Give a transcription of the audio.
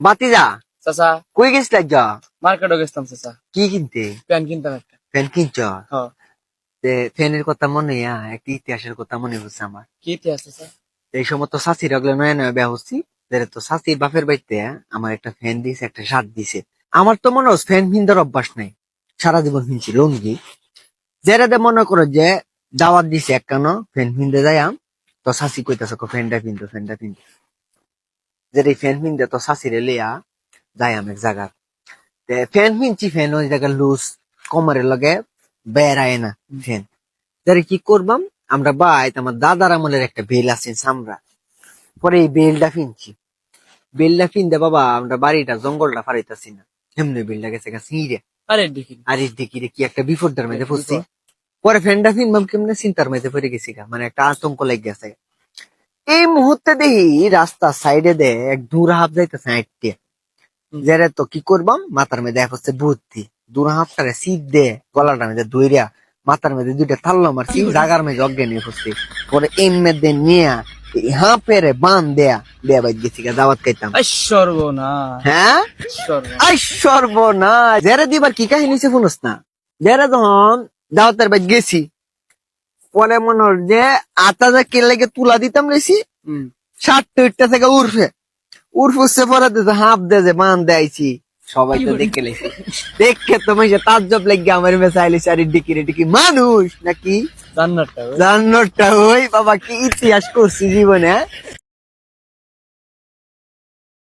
বাতিজা চাচা। কই গেছিল যা মার্কেটও গেছিলাম চাচা। কি কিনতে? প্যান্ট কিনতাম একটা। ফ্যান কিনছ? হ্যাঁ। ফ্যানের কথা মনে আ একটা ইতিহাসের কথা মনে হচ্ছে আমার। কি ইতিহাস চাচা? এই সময় তো শাশির আগলে নয় নয় বিয়া হচ্ছি। তো শাশির বাপের বাড়িতে আমার একটা ফ্যান দিছে একটা শার্ট দিছে। আমার তো মনে হচ্ছে ফ্যান পিন্দার অভ্যাস নাই। সারা জীবন পিনছি লুঙ্গি। যেটাতে মনে করো যে দাওয়াত দিছে এক কানো ফ্যান পিনতে যাইয়াম তো শাশি কইতাছে ফ্যানটা পিনতো ফ্যানটা পিনতো যেটা ফ্যান পিনতে তো শাশিরে লিয়া যাইয়াম এক জায়গা ফ্যান পিনছি ফ্যান ওই জায়গা লুজ কোমরের লগে বেড়ায় না ফ্যান যারে কি করবাম আমরা বাইত আমার দাদার আমলের একটা বেল আছে সামরা পরে এই বেলটা ফিনছি বেলটা ফিনতে বাবা আমরা বাড়িটা জঙ্গলটা ফারাইতাছি না এমনি বেলটা গেছে গা সিঁড়ে আরে দেখি আর দেখি রে কি একটা বিপদের মধ্যে পড়ছি পরে ফ্যানটা ফিনবাম কেমনে চিন্তার মধ্যে পড়ে গেছি গা মানে একটা আতঙ্ক লেগে গেছে এই মুহূর্তে দেখি রাস্তার সাইডে দে এক দূর হাফ যাইতেছে আইটে হুম। যারে তো কি করবাম মাথার মধ্যে এক হচ্ছে বুদ্ধি। দূর হাফটারে সিট দে গলাটা মধ্যে দইরা মাথার মধ্যে দুইটা থাল্লো মারছি জাগার মধ্যে অজ্ঞানী হচ্ছে পরে এম মধ্যে নিয়া বান দেয়া দেয়া বাইর গেছি দাওয়াত খাইতাম। সর্বনা হ্যাঁ? সর্বনা আই সর্বনাশ। জেরে দিবার কি কাহিনী সে শুনস না? জেরে যখন দাওয়াতের বাইর গেছি পরে মনে হল যে আটা যা কে লেগে তুলা দিতাম রেছি ষাট টুইটটা থেকে উর্ফে। উর্ফ উঠছে পরে দিতে হাফ দে যে মান দেয়ছি সবাই তো দেখে লেছি। দেখে তো মেশে তার জব লেগে আমার মেসাইলে শাড়ির ডিকি রে ডিকি। মানুষ নাকি? জান্নারটা জান্নারটা ওই। বাবা কি ইতিহাস করছি জীবনে হ্যাঁ?